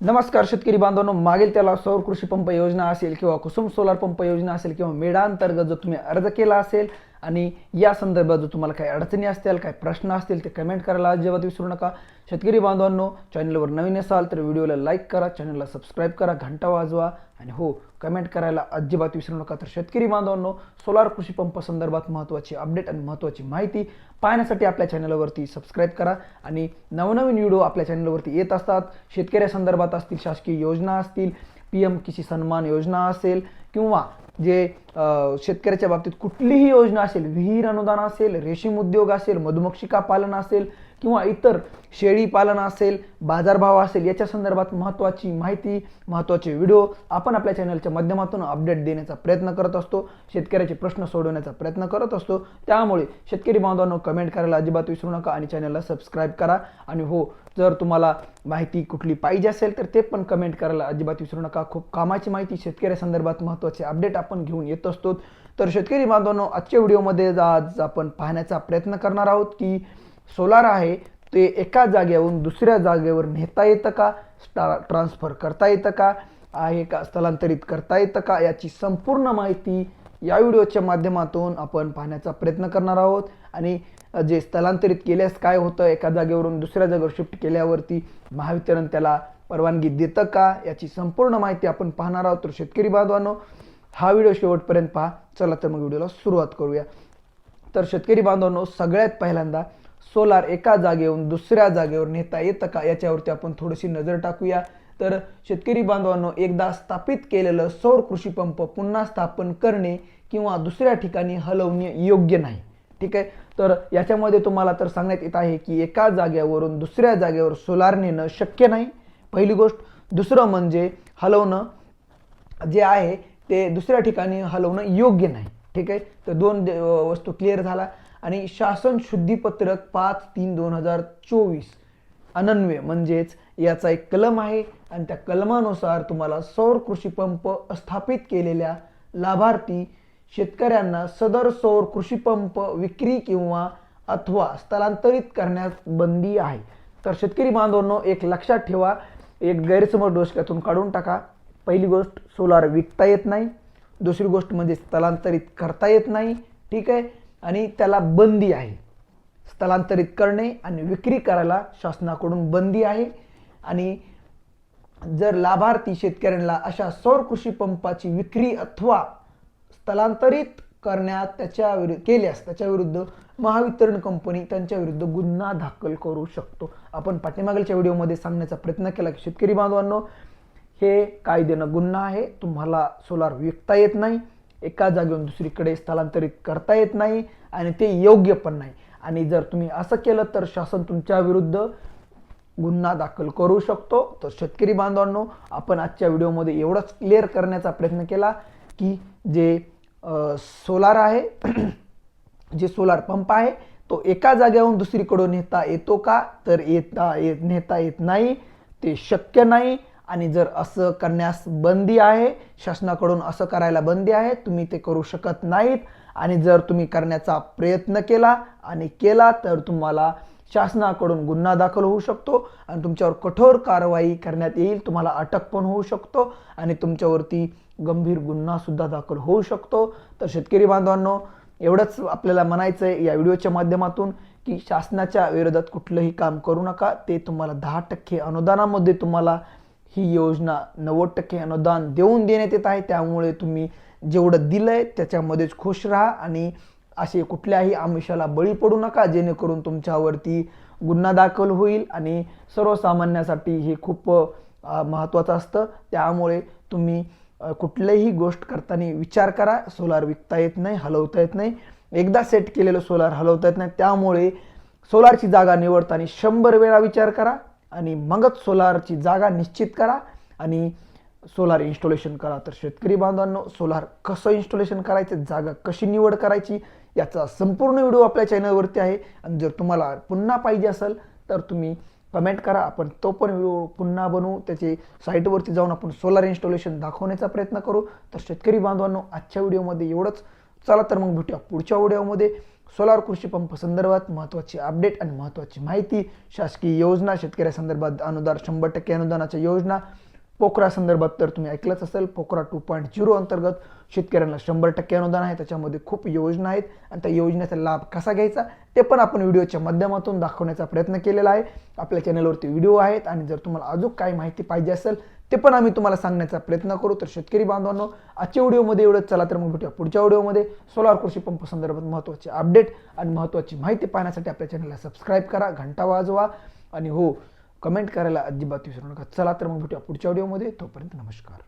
नमस्कार शेतकरी बांधवांनो मागील त्याला सौर कृषी पंप योजना असेल किंवा कुसुम सोलार पंप योजना असेल किंवा मेडा अंतर्गत जो तुम्ही अर्ज केला असेल आणि या संदर्भात जर तुम्हाला काही अडचणी असतील काही प्रश्न असतील ते कमेंट करायला अजिबात विसरू नका. शेतकरी बांधवांनो चॅनलवर नवीन असाल तर व्हिडिओला लाईक करा चॅनलला सबस्क्राईब करा घंटा वाजवा. आणि हो कमेंट करायला अजिबात विसरू नका. तर शेतकरी बांधवांनो सोलार कृषी पंप संदर्भात महत्त्वाची अपडेट आणि महत्त्वाची माहिती पाहण्यासाठी आपल्या चॅनलवरती सबस्क्राईब करा. आणि नवनवीन व्हिडिओ आपल्या चॅनलवरती येत असतात. शेतकऱ्यासंदर्भात असतील शासकीय योजना असतील पी एम किसी सन्मान योजना असेल किंवा जे शेतकऱ्याच्या बाबतीत कुठलीही योजना असेल विहीर अनुदान असेल रेशीम उद्योग असेल मधुमक्षिका पालन असेल किंवा इतर शेळी पालन असेल बाजारभाव असेल याच्या संदर्भात महत्त्वाची माहिती महत्त्वाचे व्हिडिओ आपण आपल्या चॅनलच्या माध्यमातून अपडेट देण्याचा प्रयत्न करत असतो शेतकऱ्याचे प्रश्न सोडवण्याचा प्रयत्न करत असतो. त्यामुळे शेतकरी बांधवांनो कमेंट करायला अजिबात विसरू नका आणि चॅनलला सबस्क्राईब करा. आणि हो जर तुम्हाला माहिती कुठली पाहिजे असेल तर ते पण कमेंट करायला अजिबात विसरू नका. खूप कामाची माहिती शेतकऱ्यासंदर्भात महत्त्वाचे अपडेट आपण घेऊन येत असतो. तर शेतकरी बांधवांनो आजच्या व्हिडिओमध्ये आज आपण पाहण्याचा प्रयत्न करणार आहोत की सोलार आहे ते एका जागेवरून दुसऱ्या जागेवर नेता येतं का? स्टा ट्रान्सफर करता येतं का? आहे का? स्थलांतरित करता येतं का? याची संपूर्ण माहिती या व्हिडिओच्या माध्यमातून आपण पाहण्याचा प्रयत्न करणार आहोत. आणि जे स्थलांतरित केल्यास काय होतं? एका जागेवरून दुसऱ्या जागेवर शिफ्ट केल्यावरती महावितरण त्याला परवानगी देतं का? याची संपूर्ण माहिती आपण पाहणार आहोत. तर शेतकरी बांधवांनो हा व्हिडिओ शेवटपर्यंत पहा. चला तर मग व्हिडिओला सुरुवात करूया. तर शेतकरी बांधवांनो सगळ्यात पहिल्यांदा सोलार एका जागेवरून दुसऱ्या जागेवर नेता येतं का? याच्यावरती आपण थोडीशी नजर टाकूया. तर शेतकरी बांधवांनो एकदा स्थापित केलेलं सौर कृषी पंप पुन्हा स्थापन करणे किंवा दुसऱ्या ठिकाणी हलवणे योग्य नाही. ठीक आहे? तर याच्यामध्ये तुम्हाला तर सांगण्यात येत आहे की एका जागेवरून दुसऱ्या जागेवर सोलार नेणं शक्य नाही. पहिली गोष्ट. दुसरं म्हणजे हलवणं जे आहे ते दुसऱ्या ठिकाणी हलवणं योग्य नाही. ठीक आहे? तर दोन वस्तू क्लिअर झाला. आणि शासन शुद्धीपत्रक पाच तीन दोन हजार चोवीस. अनन्वय म्हणजेच याचा एक कलम आहे आणि त्या कलमानुसार तुम्हाला सौर कृषी पंप स्थापित केलेल्या लाभार्थी शेतकऱ्यांना सदर सौर कृषी पंप विक्री किंवा अथवा स्थलांतरित करण्यास बंदी आहे. तर शेतकरी बांधवांनो एक लक्षात ठेवा एक गैरसमज डोसक्यातून काढून टाका. पहिली गोष्ट सोलार विकता येत नाही. दुसरी गोष्ट म्हणजे स्थलांतरित करता येत नाही. ठीक आहे? आणि त्याला बंदी आहे. स्थलांतरित करणे आणि विक्री करायला शासनाकडून बंदी आहे. आणि जर लाभार्थी शेतकऱ्यांना अशा सौर कृषी पंपाची विक्री अथवा स्थलांतरित करण्यात त्याच्या विरुद्ध केल्यास त्याच्या विरुद्ध महावितरण कंपनी त्यांच्या विरुद्ध गुन्हा दाखल करू शकतो. आपण पाठीमागलच्या व्हिडिओमध्ये सांगण्याचा प्रयत्न केला की शेतकरी बांधवांनो हे कायद्यानं गुन्हा आहे. तुम्हाला सोलार विकता येत नाही. एका जागेवरून दुसरीकडे स्थलांतरित करता येत नाही आणि ते योग्य पण नाही. आणि जर तुम्ही असं केलं तर शासन तुमच्या विरुद्ध गुन्हा दाखल करू शकतो. तर शेतकरी बांधवांनो आपण आजच्या व्हिडिओमध्ये एवढंच क्लिअर करण्याचा प्रयत्न केला की जे सोलार आहे जे सोलार पंप आहे तो एका जागेवरून दुसरीकडून नेता येतो का? तर येता येत नेता येत नाही. ते शक्य नाही. आणि जर असं करण्यास बंदी आहे शासनाकडून असं करायला बंदी आहे तुम्ही ते करू शकत नाहीत. आणि जर तुम्ही करण्याचा प्रयत्न केला आणि केला तर तुम्हाला शासनाकडून गुन्हा दाखल होऊ शकतो आणि तुमच्यावर कठोर कारवाई करण्यात येईल तुम्हाला अटक पण होऊ शकतो आणि तुमच्यावरती गंभीर गुन्हासुद्धा दाखल होऊ शकतो. तर शेतकरी बांधवांनो एवढंच आपल्याला म्हणायचं आहे या व्हिडिओच्या माध्यमातून की शासनाच्या विरोधात कुठलंही काम करू नका. ते तुम्हाला दहा टक्के अनुदानामध्ये तुम्हाला ही योजना नव्वद टक्के अनुदान देऊन देण्यात येत आहे. त्यामुळे तुम्ही जेवढं दिलं आहे त्याच्यामध्येच खुश राहा आणि असे कुठल्याही आमिषाला बळी पडू नका. जेणेकरून तुमच्यावरती गुन्हा दाखल होईल आणि सर्वसामान्यासाठी हे खूप महत्त्वाचं असतं. त्यामुळे तुम्ही कुठल्याही गोष्ट करताना विचार करा. सोलार विकता येत नाही हलवता येत नाही. एकदा सेट केलेलं सोलार हलवता येत नाही. त्यामुळे सोलारची जागा निवडताना शंभर वेळा विचार करा. आणि मगच सोलारची जागा निश्चित करा आणि सोलार इन्स्टॉलेशन करा. तर शेतकरी बांधवांनो सोलार कसं इन्स्टॉलेशन करायचं जागा कशी निवड करायची याचा संपूर्ण व्हिडिओ आपल्या चॅनलवरती आहे. आणि जर तुम्हाला पुन्हा पाहिजे असेल तर तुम्ही कमेंट करा. आपण तो पण व्हिडिओ पुन्हा बनवू. त्याचे साईटवरती जाऊन आपण सोलार इन्स्टॉलेशन दाखवण्याचा प्रयत्न करू. तर शेतकरी बांधवांनो आजच्या व्हिडिओमध्ये एवढंच. चला तर मग भेटूया पुढच्या व्हिडिओमध्ये. सोलार कृषी पंप संदर्भात महत्त्वाची अपडेट आणि महत्त्वाची माहिती. शासकीय योजना शेतकऱ्यासंदर्भात अनुदान शंभर टक्के अनुदानाच्या योजना. पोखरा संदर्भात तर तुम्ही ऐकलंच असेल पोखरा टू पॉईंट झिरो अंतर्गत शेतकऱ्यांना शंभर टक्के अनुदान आहे. त्याच्यामध्ये खूप योजना आहेत आणि त्या योजनेचा लाभ कसा घ्यायचा ते पण आपण व्हिडिओच्या माध्यमातून दाखवण्याचा प्रयत्न केलेला आहे. आपल्या चॅनलवरती व्हिडिओ आहेत आणि जर तुम्हाला अजून काही माहिती पाहिजे असेल ते पण आम्ही तुम्हाला सांगण्याचा प्रयत्न करू. तर शेतकरी बांधवांनो आजच्या व्हिडिओमध्ये एवढंच. चला तर मग भेटूया पुढच्या व्हिडिओमध्ये. सोलार कृषी पंप संदर्भात महत्त्वाचे अपडेट आणि महत्त्वाची माहिती पाहण्यासाठी आपल्या चॅनलला सबस्क्राईब करा घंटा वाजवा आणि हो कमेंट करायला अजिबात विसरू नका. चला तर मग भेटूया पुढच्या व्हिडिओमध्ये. तोपर्यंत नमस्कार.